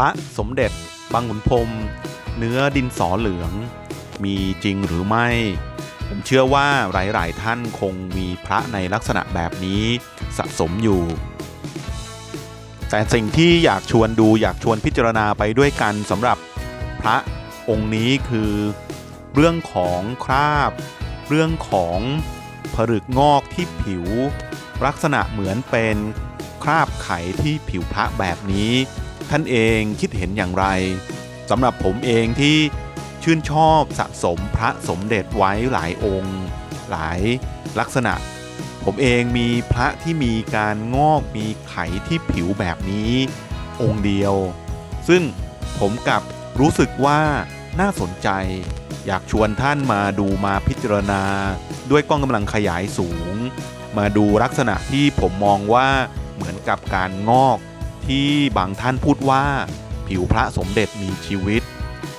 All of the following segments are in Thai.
ระสมเด็จบางขุนพรมเนื้อดินสอเหลือง มีจริงหรือไม่ ผมเชื่อว่าหลาย ๆ ท่านคงมีพระในลักษณะแบบนี้สะสมอยู่ แต่สิ่งที่อยากชวนดูอยากชวนพิจารณาไปด้วยกันสำหรับพระองค์นี้คือเรื่องของคราบ เรื่องของผลึกงอกที่ผิว ลักษณะเหมือนเป็นคราบไขที่ผิวพระแบบนี้ ท่านเองคิดเห็นอย่างไรสำหรับผมเองที่ชื่นชอบสะสมพระสมเด็จไว้หลายองค์ หลายลักษณะ ผมเองมีพระที่มีการงอกมีไขที่ผิวแบบนี้องค์เดียว ซึ่งผมกับรู้สึกว่าน่าสนใจ อยากชวนท่านมาดูมาพิจารณา ด้วยกล้องกำลังขยายสูง มาดูลักษณะที่ผมมองว่าเหมือนกับการงอก ที่บางท่านพูดว่าผิวพระสมเด็จมีชีวิต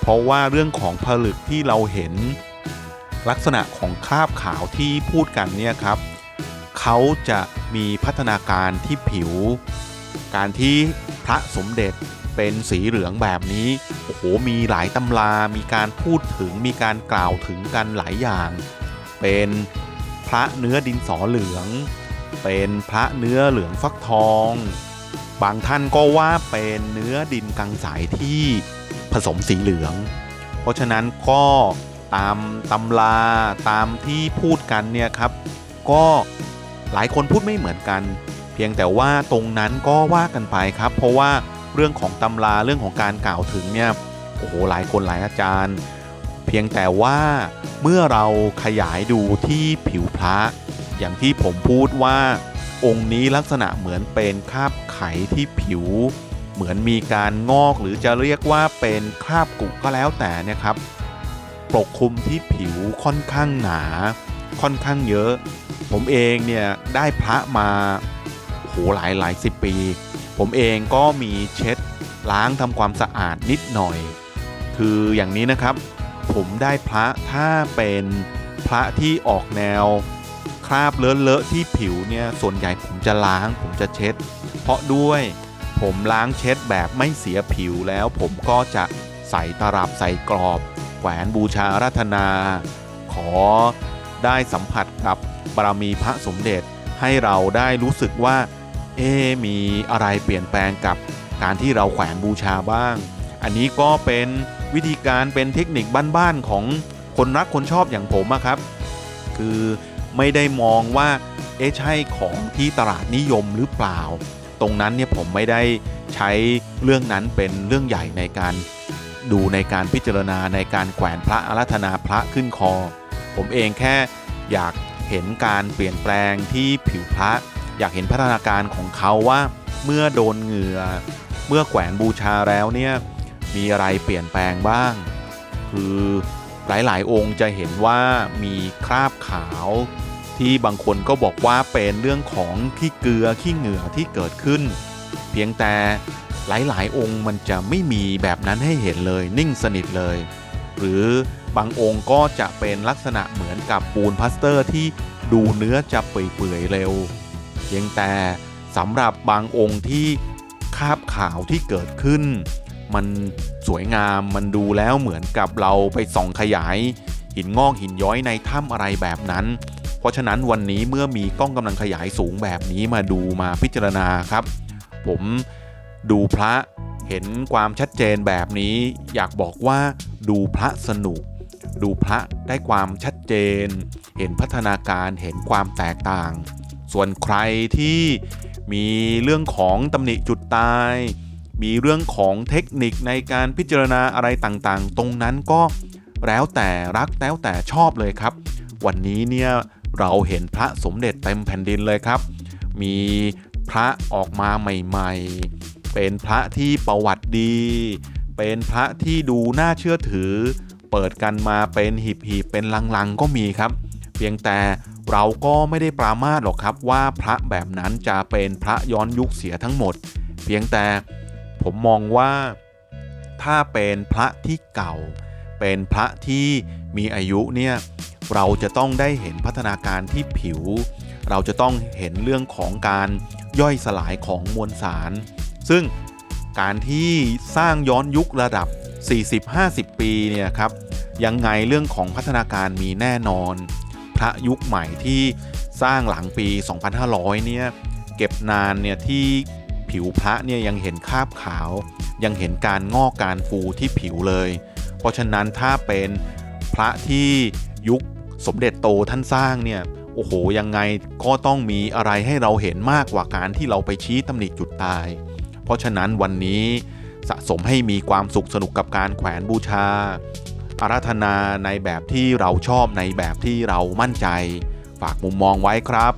เพราะว่าเรื่องของผลึกที่เราเห็นลักษณะของคราบขาวที่พูดกันเนี่ยครับเขาจะมีพัฒนาการที่ผิว การที่พระสมเด็จเป็นสีเหลืองแบบนี้โอ้โหมีหลายตำรามีการพูดถึงมีการกล่าวถึงกันหลายอย่าง เป็นพระเนื้อดินสอเหลือง เป็นพระเนื้อเหลืองฟักทอง บางท่านก็ว่าเป็นเนื้อดินกังสายที่ผสมสีเหลือง เพราะฉะนั้นก็ตามตำราตามที่พูดกันเนี่ยครับ ก็หลายคนพูดไม่เหมือนกัน เพียงแต่ว่าตรงนั้นก็ว่ากันไปครับ เพราะว่าเรื่องของตำราเรื่องของการกล่าวถึงเนี่ยโอ้โหหลายคนหลายอาจารย์ เพียงแต่ว่าเมื่อเราขยายดูที่ผิวพระอย่างที่ผมพูดว่า องค์นี้ลักษณะเหมือนเป็นคราบไขที่ผิว เหมือนมีการงอกหรือจะเรียกว่าเป็นคราบกุก็แล้วแต่เนะครับ ปกคลุมที่ผิวค่อนข้างหนา ค่อนข้างเยอะ ผมเองเนี่ยได้พระมาโหหลายหลายสิบปี ผมเองก็มีเช็ดล้างทำความสะอาดนิดหน่อย คืออย่างนี้นะครับ ผมได้พระถ้าเป็นพระที่ออกแนว ราบเลอะๆที่ผิวเนี่ยส่วนใหญ่ผมจะล้างผมจะเช็ด เพราะด้วยผมล้างเช็ดแบบไม่เสียผิวแล้ว ผมก็จะใส่ตลับใส่กรอบแหวนบูชาราธนา ขอได้สัมผัสกับบารมีพระสมเด็จให้เราได้รู้สึกว่า เอ๊มีอะไรเปลี่ยนแปลงกับการที่เราแขวนบูชาบ้าง อันนี้ก็เป็นวิธีการเป็นเทคนิคบ้านๆของคนรักคนชอบอย่างผมครับ คือ ไม่ได้มองว่าเอ๊ะใช่ของที่ตลาดนิยมหรือเปล่า ตรงนั้นเนี่ยผมไม่ได้ใช้เรื่องนั้นเป็นเรื่องใหญ่ในการดูในการพิจารณาในการแขวนพระอาราธนาพระขึ้นคอ ผมเองแค่อยากเห็นการเปลี่ยนแปลงที่ผิวพระ อยากเห็นพัฒนาการของเขาว่าเมื่อโดนเหงื่อ เมื่อแขวนบูชาแล้วเนี่ยมีอะไรเปลี่ยนแปลงบ้าง คือ หลายๆ องค์จะเห็นว่ามีคราบขาวที่บางคนก็บอกว่าเป็นเรื่องของขี้เกลือขี้เหงื่อที่เกิดขึ้น เพียงแต่หลายๆ องค์มันจะไม่มีแบบนั้นให้เห็นเลยนิ่งสนิทเลย หรือบางองค์ก็จะเป็นลักษณะเหมือนกับปูนพลาสเตอร์ที่ดูเนื้อจะเปื่อยๆเร็ว เพียงแต่สำหรับบางองค์ที่คราบขาวที่เกิดขึ้น มันสวยงามมันดูแล้วเหมือนกับเราไปส่องขยาย หินงอกหินย้อยในถ้ำอะไรแบบนั้น เพราะฉะนั้นวันนี้เมื่อมีกล้องกำลังขยายสูงแบบนี้มาดูมาพิจารณาครับ ผมดูพระเห็นความชัดเจนแบบนี้ อยากบอกว่าดูพระสนุก ดูพระได้ความชัดเจน เห็นพัฒนาการเห็นความแตกต่าง ส่วนใครที่มีเรื่องของตำหนิจุดตาย มีเรื่องของเทคนิคในการพิจารณาอะไรต่างๆ ตรงนั้นก็แล้วแต่รักแล้วแต่ชอบเลยครับ วันนี้เนี่ยเราเห็นพระสมเด็จเต็มแผ่นดินเลยครับ มีพระออกมาใหม่ๆ เป็นพระที่ประวัติดี เป็นพระที่ดูน่าเชื่อถือ เปิดกันมาเป็นหีบๆเป็นลังๆก็มีครับ เพียงแต่เราก็ไม่ได้ปรามาสหรอกครับว่าพระแบบนั้นจะเป็นพระย้อนยุคเสียทั้งหมด เพียงแต่ ผมมองว่าถ้าเป็นพระที่เก่า เป็นพระที่มีอายุเนี่ยเราจะต้องได้เห็นพัฒนาการที่ผิว เราจะต้องเห็นเรื่องของการย่อยสลายของมวลสาร ซึ่งการที่สร้างย้อนยุคระดับ 40-50 ปีเนี่ยครับยังไงเรื่องของพัฒนาการมีแน่นอน พระยุคใหม่ที่สร้างหลังปี 2500 เนี่ยเก็บนานเนี่ยที่ ผิวพระเนี่ยยังเห็นคราบขาว ยังเห็นการงอกการฟูที่ผิวเลย เพราะฉะนั้นถ้าเป็นพระที่ยุคสมเด็จโตท่านสร้างเนี่ยโอ้โหยังไงก็ต้องมีอะไรให้เราเห็นมากกว่าการที่เราไปชี้ตำหนิจุดตาย เพราะฉะนั้นวันนี้สะสมให้มีความสุขสนุกกับการแขวนบูชา อาราธนาในแบบที่เราชอบในแบบที่เรามั่นใจ ฝากมุมมองไว้ครับ